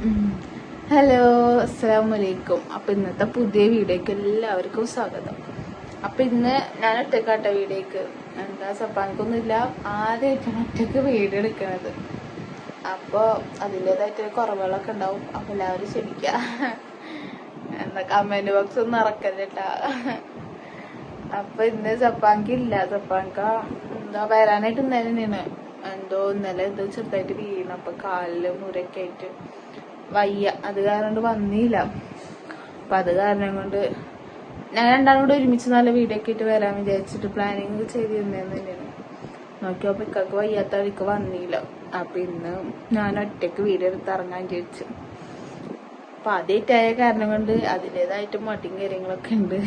Hello അസ്സാം വലൈക്കും അപ്പൊ ഇന്നത്തെ പുതിയ വീഡിയോക്ക് എല്ലാവർക്കും സ്വാഗതം. അപ്പൊ ഇന്ന് ഞാൻ ഒറ്റക്കാട്ട വീഡിയോക്ക് എന്താ സപ്പാനിക്കൊന്നുമില്ല ആദ്യമായിട്ടാണ് ഒറ്റയ്ക്ക് വീഡിയോ എടുക്കണത്. അപ്പോൾ അതിന്റെതായിട്ട് കുറവുകളൊക്കെ ഉണ്ടാവും. അപ്പൊ എല്ലാവരും ക്ഷമിക്ക. എന്താ കമന്റ് ബോക്സ് ഒന്നും ഇറക്കല്ലേട്ടാ അപ്പൊ ഇന്ന് സപ്പാങ്കില്ല സപ്പാങ്ക എന്താ വരാനായിട്ട് ഇന്നലെ തന്നെയാണ്. എന്തോ ഇന്നലെ എന്തോ ചെറുതായിട്ട് വീണു. അപ്പൊ കാലിൽ മുരൊക്കെ ആയിട്ട് വയ്യ. അത് കാരണം വന്നില്ല. അപ്പൊ അത് കാരണം കൊണ്ട് ഞാൻ രണ്ടാളും കൂടെ ഒരുമിച്ച് നല്ല വീഡിയോ ഒക്കെ ആയിട്ട് വരാൻ വിചാരിച്ചിട്ട് പ്ലാനിങ് ചെയ്തിരുന്നതെന്ന് തന്നെയാണ്. നോക്കിയപ്പോ ഇക്കൊക്കെ വയ്യാത്ത വഴിക്ക് വന്നില്ല. അപ്പൊ ഇന്ന് ഞാൻ ഒറ്റയ്ക്ക് വീഡിയോ എടുത്ത് ഇറങ്ങാൻ ചോദിച്ചു അപ്പൊ ആദ്യമായിട്ടായ കാരണം കൊണ്ട് അതിന്റെതായിട്ട് മടിയും കാര്യങ്ങളൊക്കെ ഉണ്ട്.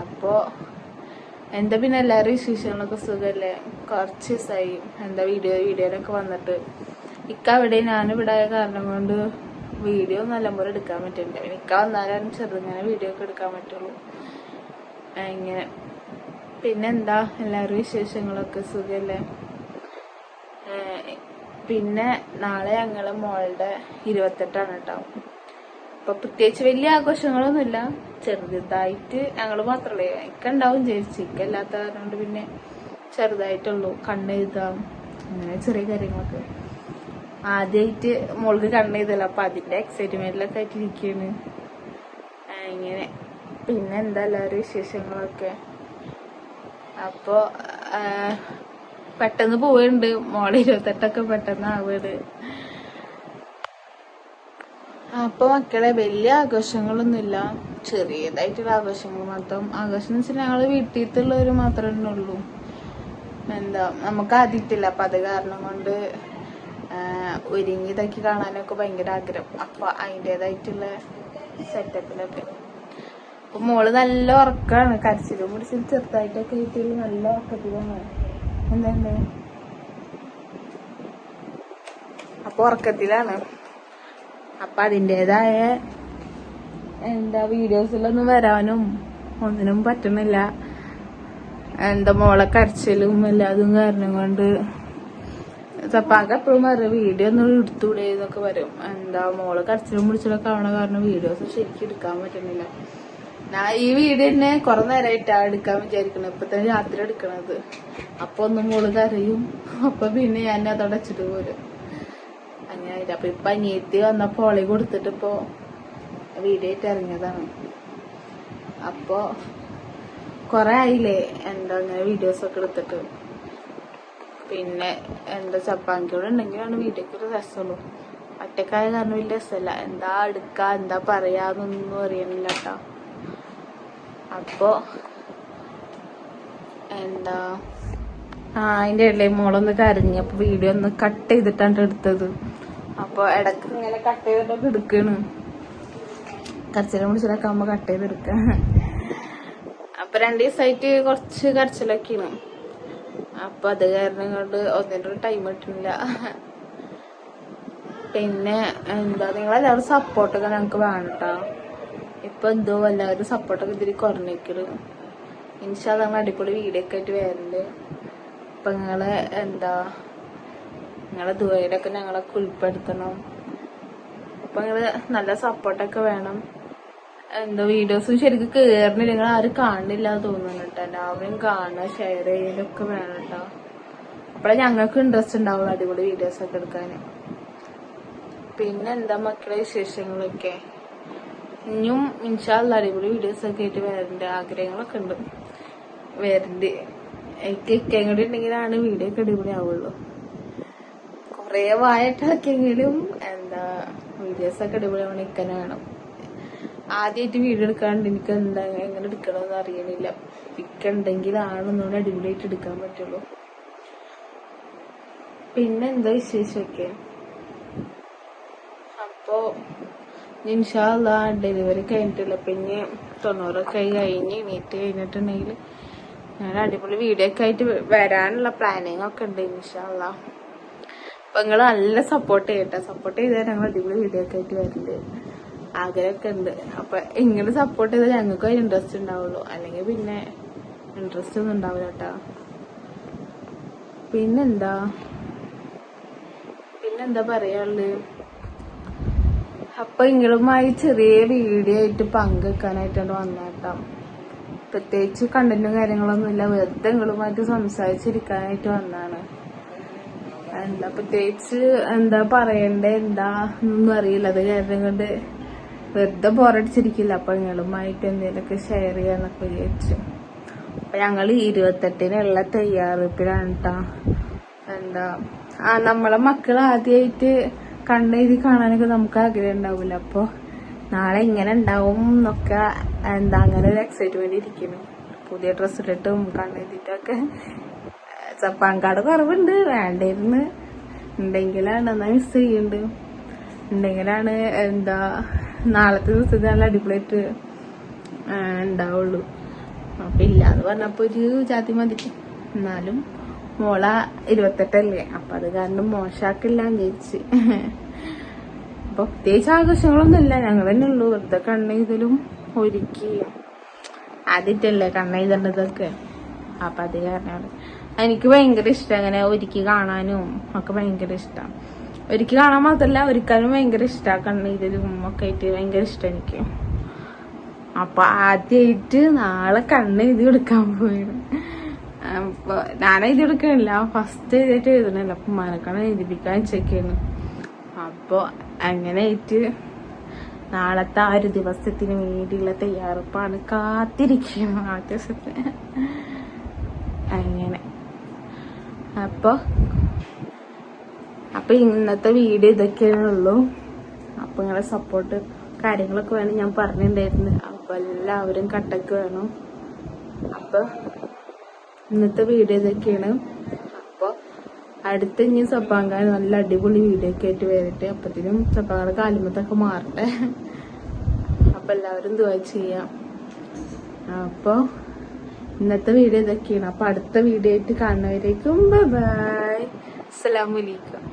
അപ്പോ എന്താ പിന്നെ എല്ലാവരും വിശേഷങ്ങളൊക്കെ സുഖമല്ലേ കുറച്ച് ദിവസമായി എന്താ വീഡിയോ വീഡിയോയിലൊക്കെ വന്നിട്ട്. ഇക്ക അവിടെ ഞാനിവിടെ ആയ കാരണം കൊണ്ട് വീഡിയോ നല്ലപോലെ എടുക്കാൻ പറ്റുന്നുണ്ട് ഇക്ക വന്നാലും ചെറുങ്ങനെ വീഡിയോ ഒക്കെ എടുക്കാൻ പറ്റുള്ളൂ. ഇങ്ങനെ പിന്നെന്താ? എല്ലാവരും വിശേഷങ്ങളൊക്കെ സുഖല്ലേ? പിന്നെ നാളെ ഞങ്ങൾ മോളുടെ ഇരുപത്തെട്ടാണ് കേട്ടോ അപ്പൊ പ്രത്യേകിച്ച് വലിയ ആഘോഷങ്ങളൊന്നുമില്ല. ചെറുതായിട്ട് ഞങ്ങൾ മാത്രമല്ലേ ഇക്ക ഉണ്ടാവും ചേച്ചി ഇക്ക അല്ലാത്ത കാരണം കൊണ്ട് പിന്നെ ചെറുതായിട്ടുള്ളൂ. കണ്ണെഴുതാം. അങ്ങനെ ചെറിയ കാര്യങ്ങളൊക്കെ. ആദ്യമായിട്ട് മോൾക്ക് കണ്ണെഴുതല്ലോ അപ്പൊ അതിന്റെ എക്സൈറ്റ്മെന്റിലൊക്കെ ആയിട്ട് ഇരിക്കുകയാണ് ഇങ്ങനെ പിന്നെ എന്താ എല്ലാവരും വിശേഷങ്ങളൊക്കെ? അപ്പൊ പെട്ടെന്ന് പോവുന്നുണ്ട് മോളെ ഇരുപത്തെട്ടൊക്കെ പെട്ടെന്ന് ആവുകയാണ് അപ്പൊ മക്കളെ വലിയ ആഘോഷങ്ങളൊന്നുമില്ല. ചെറിയതായിട്ടുള്ള ആഘോഷങ്ങൾ മാത്രം. ആഘോഷം എന്ന് വെച്ചാൽ ഞങ്ങൾ വീട്ടിലുള്ളവര് മാത്രമേ ഉള്ളൂ. എന്താ നമുക്ക് ആദ്യത്തില്ല അപ്പൊ അത് കാരണം കൊണ്ട് ആഹ് ഒരുങ്ങി ഇതാക്കി കാണാനൊക്കെ ഭയങ്കര ആഗ്രഹം. അപ്പൊ അതിന്റെതായിട്ടുള്ള സെറ്റപ്പിലൊക്കെ അപ്പൊ മോൾ നല്ല ഉറക്കാണ്. കരച്ചിലും പിടിച്ചിൽ ചെറുതായിട്ടൊക്കെ ആയിട്ട് നല്ല ഉറക്കത്തിലാണ് എന്താണ് അപ്പൊ ഉറക്കത്തിലാണ്. അപ്പൊ അതിന്റെതായ എന്താ വീഡിയോസിലൊന്നും വരാനും ഒന്നിനും പറ്റുന്നില്ല. എന്താ മോളെ കരച്ചിലും എല്ലാതും കാരണം കൊണ്ട് സപ്പാക്ക് എപ്പോഴും പറയും വീഡിയോ ഒന്നും എടുത്തൂടെ എന്നൊക്കെ പറയും. എന്താ മോൾ കരച്ചിലും പിടിച്ചിലൊക്കെ ആവണ കാരണം വീഡിയോസ് ശരിക്കും എടുക്കാൻ പറ്റുന്നില്ല. ഞാൻ ഈ വീഡിയോ തന്നെ കുറെ നേരമായിട്ടാ എടുക്കാൻ വിചാരിക്കണത്. ഇപ്പൊ തന്നെ രാത്രി എടുക്കണത്. അപ്പൊ ഒന്നും മോൾ കരയും. അപ്പൊ പിന്നെ ഞാൻ അതോടെ വെച്ചിട്ട് പോരും. അങ്ങനെ. അപ്പൊ ഇപ്പൊ അനിയത്തി വന്നപ്പോ പോളി കൊടുത്തിട്ട് ഇപ്പൊ വീഡിയോ ആയിട്ട് ഇറങ്ങിയതാണ്. അപ്പോ കൊറേ ആയില്ലേ? എന്താ അങ്ങനെ വീഡിയോസ് ഒക്കെ എടുത്തിട്ട്. പിന്നെ എന്താ ചപ്പാങ്കിയോട് ഉണ്ടെങ്കിലാണ് വീട്ടിലേക്ക് ഒരു രസമുള്ളൂ. ഒറ്റക്കായ കാരണം വലിയ രസമല്ല. എന്താ എടുക്ക എന്താ പറയാന്നൊന്നും അറിയണില്ല കേട്ടോ അപ്പോ എന്താ? ആ അതിന്റെ ഇടയിൽ മോളൊന്ന് കരഞ്ഞു അപ്പൊ വീഡിയോ ഒന്ന് കട്ട് ചെയ്തിട്ടാണ് എടുത്തത്. അപ്പൊ ഇടയ്ക്ക് ഇങ്ങനെ കട്ട് ചെയ്തിട്ടൊക്കെ എടുക്കണ്. കരച്ചിലെ മുടിച്ചിലൊക്കെ ആകുമ്പോ കട്ട് ചെയ്തെടുക്ക അപ്പൊ രണ്ടു ദിവസമായിട്ട് കുറച്ച് കരച്ചിലൊക്കെയാണ്. അപ്പൊ അത് കാരണം കൊണ്ട് ഒന്നിനും ടൈം കിട്ടുന്നില്ല. പിന്നെ എന്താ നിങ്ങളെല്ലാവരും സപ്പോർട്ടൊക്കെ ഞങ്ങക്ക് വേണം ഇപ്പൊ എന്തോ എല്ലാവരും സപ്പോർട്ടൊക്കെ ഇതിരി കുറഞ്ഞേക്കണ് ഇൻഷാ നമ്മൾ അടിപൊളി വീഡിയോ ഒക്കെ ആയിട്ട് വരുന്നുണ്ട് അപ്പൊ നിങ്ങൾ എന്താ നിങ്ങളെ ദുബൈയിലൊക്കെ ഞങ്ങളൊക്കെ ഉൾപ്പെടുത്തണം. അപ്പൊ നിങ്ങൾ നല്ല സപ്പോർട്ടൊക്കെ വേണം. എന്താ വീഡിയോസും ശരിക്കും കേറണില്ല. നിങ്ങൾ ആരും കാണുന്നില്ല തോന്നുന്നു എല്ലാവരും കാണുക ഷെയർ ചെയ്യലൊക്കെ വേണം കേട്ടോ. അപ്പോഴേ ഞങ്ങൾക്ക് ഇൻട്രസ്റ്റ് ഉണ്ടാവുള്ളൂ അടിപൊളി വീഡിയോസ് ഒക്കെ എടുക്കാൻ പിന്നെ എന്താ മക്കളെ വിശേഷങ്ങളൊക്കെ? ഇനിയും ഇൻഷാല്ല അടിപൊളി വീഡിയോസ് ഒക്കെ ആയിട്ട് വരണ്ട ആഗ്രഹങ്ങളൊക്കെ ഉണ്ട്. വരണ്ട്. എനിക്ക് ഇക്കയും കൂടി ഉണ്ടെങ്കിലാണ് വീഡിയോ ഒക്കെ അടിപൊളി ആവുള്ളൂ. കൊറേ വായിട്ടൊക്കെങ്കിലും എന്താ വീഡിയോസ് ഒക്കെ അടിപൊളി ആവണം ഇക്കനെ വേണം. ആദ്യമായിട്ട് വീഡിയോ എടുക്കാണ്ട് എനിക്ക് എന്താ എങ്ങനെ എടുക്കണമെന്ന് അറിയണില്ല. ഇക്ക ഉണ്ടെങ്കിലാണ് അടിപൊളിയായിട്ട് എടുക്കാൻ പറ്റുള്ളൂ. പിന്നെ എന്താ വിശേഷമൊക്കെ? അപ്പോ ഇൻഷാല്ല ഡെലിവറി കഴിഞ്ഞിട്ടില്ല. പിന്നെ തൊണ്ണൂറൊക്കെ ആയി കഴിഞ്ഞ് എണീറ്റ് കഴിഞ്ഞിട്ടുണ്ടെങ്കിൽ ഞാൻ അടിപൊളി വീഡിയോ ഒക്കെ ആയിട്ട് വരാനുള്ള പ്ലാനിങ് ഒക്കെ ഉണ്ട് ഇൻഷാല്ല അപ്പൊ നിങ്ങൾ നല്ല സപ്പോർട്ട് ചെയ്യട്ടെ. സപ്പോർട്ട് ചെയ്താൽ ഞങ്ങൾ അടിപൊളി വീഡിയോ ഒക്കെ ആയിട്ട് വരുന്നുണ്ട് ആഗ്രഹമൊക്കെ ഉണ്ട്. അപ്പൊ ഇങ്ങനെ സപ്പോർട്ട് ചെയ്താൽ ഞങ്ങൾക്ക് അതിന് ഇൻട്രസ്റ്റ് ഉണ്ടാവുള്ളൂ. അല്ലെങ്കിൽ പിന്നെ ഇൻട്രസ്റ്റ് ഒന്നും ഉണ്ടാവില്ല കേട്ടോ. പിന്നെന്താ? പിന്നെന്താ പറയാനുള്ളത്? അപ്പൊ നിങ്ങളുമായി ചെറിയ വീഡിയോ ആയിട്ട് പങ്കുവെക്കാനായിട്ടാണ് വന്നേട്ടോ പ്രത്യേകിച്ച് കണ്ടന്റും കാര്യങ്ങളൊന്നും ഇല്ല. വെറുതെ നിങ്ങളുമായിട്ട് സംസാരിച്ചിരിക്കാനായിട്ട് വന്നാണ് എന്താ പ്രത്യേകിച്ച് എന്താ പറയണ്ടേ എന്താ? ഒന്നും അറിയില്ല. അത് കാരണം കൊണ്ട് വെറുതെ ബോറടിച്ചിരിക്കില്ല. അപ്പൊ നിങ്ങളുമായിട്ട് എന്തെങ്കിലുമൊക്കെ ഷെയർ ചെയ്യാന്നൊക്കെ വിചാരിച്ചു. അപ്പൊ ഞങ്ങൾ ഇരുപത്തെട്ടിനുള്ള തയ്യാറെടുപ്പിലാണ് കേട്ടോ എന്താ ആ നമ്മളെ മക്കൾ ആദ്യമായിട്ട് കണ്ണെഴുതി കാണാനൊക്കെ നമുക്ക് ആഗ്രഹം ഉണ്ടാവില്ല അപ്പൊ നാളെ ഇങ്ങനെ ഉണ്ടാവും എന്നൊക്കെ എന്താ അങ്ങനെ ഒരു എക്സൈറ്റ്മെന്റ് ഇരിക്കുന്നു. പുതിയ ഡ്രസ് ഇട്ടിട്ടും കണ്ണെഴുതിട്ടൊക്കെ ചപ്പാങ്കാട് കുറവുണ്ട്. വേണ്ടിരുന്ന് ഉണ്ടെങ്കിലാണ് എന്നാ മിസ് ചെയ്യുന്നുണ്ട് ഉണ്ടെങ്കിലാണ് എന്താ നാളത്തെ ദിവസത്തെ നല്ല അടിപൊളിയായിട്ട് ഉണ്ടാവുള്ളൂ. അപ്പൊ ഇല്ലാന്ന് പറഞ്ഞപ്പോ ഒരു ജാതി മതി. എന്നാലും മോള ഇരുപത്തെട്ടല്ലേ അപ്പൊ അത് കാരണം മോശാക്കില്ല വിചാരിച്ച്. അപ്പൊ പ്രത്യേകിച്ച് ആഘോഷങ്ങളൊന്നും ഇല്ല ഞങ്ങൾ തന്നെ ഉള്ളൂ. വെറുതെ കണ്ണെഴുതലും ഒരുക്കി ആദ്യത്തല്ലേ കണ്ണെഴുതേണ്ടതൊക്കെ അപ്പൊ അത് കാരണം എനിക്ക് ഭയങ്കര ഇഷ്ടം അങ്ങനെ ഒരുക്കി കാണാനും ഒക്കെ ഭയങ്കര ഇഷ്ടം. ഒരുക്കി കാണാൻ മാത്രല്ല ഒരിക്കലും ഭയങ്കര ഇഷ്ടമാണ് കണ്ണെഴുതലും ഒക്കെ ആയിട്ട് ഭയങ്കര ഇഷ്ടം എനിക്ക്. അപ്പൊ ആദ്യമായിട്ട് നാളെ കണ്ണ് എഴുതി കൊടുക്കാൻ പോയിരുന്നു അപ്പൊ ഞാൻ എഴുതി കൊടുക്കണില്ല. ഫസ്റ്റ് എഴുതിയിട്ട് എഴുതണല്ലോ. അപ്പൊ മനക്കണ്ണ് എഴുതിപ്പിക്കാൻ വെച്ചേക്കാണ്. അപ്പൊ അങ്ങനെ ആയിട്ട് നാളത്തെ ആ ഒരു ദിവസത്തിന് വേണ്ടിയുള്ള തയ്യാറെടുപ്പാണ് കാത്തിരിക്കുന്നത് ആ ദിവസത്തിന് അങ്ങനെ. അപ്പൊ അപ്പൊ ഇന്നത്തെ വീഡിയോ ഇതൊക്കെയാണ് ഉള്ളൂ. അപ്പൊ നിങ്ങളെ സപ്പോർട്ട് കാര്യങ്ങളൊക്കെ വേണം ഞാൻ പറഞ്ഞിട്ടുണ്ടായിരുന്നു. അപ്പൊ എല്ലാവരും കട്ടക്ക് വേണം. അപ്പൊ ഇന്നത്തെ വീഡിയോ ഇതൊക്കെയാണ്. അപ്പൊ അടുത്ത ഇനി സപ്പാങ്കാൻ നല്ല അടിപൊളി വീഡിയോ ഒക്കെ ആയിട്ട് വരട്ടെ. അപ്പത്തിനും സപ്പാങ്കാട് കാലുമത്തൊക്കെ മാറട്ടെ. അപ്പൊ എല്ലാവരും ദുവാ ചെയ്യാം. അപ്പൊ ഇന്നത്തെ വീഡിയോ ഇതൊക്കെയാണ്. അപ്പൊ അടുത്ത വീഡിയോ ആയിട്ട് കാണുന്നവരേക്കും ബൈ അസ്സലാമലൈക്കും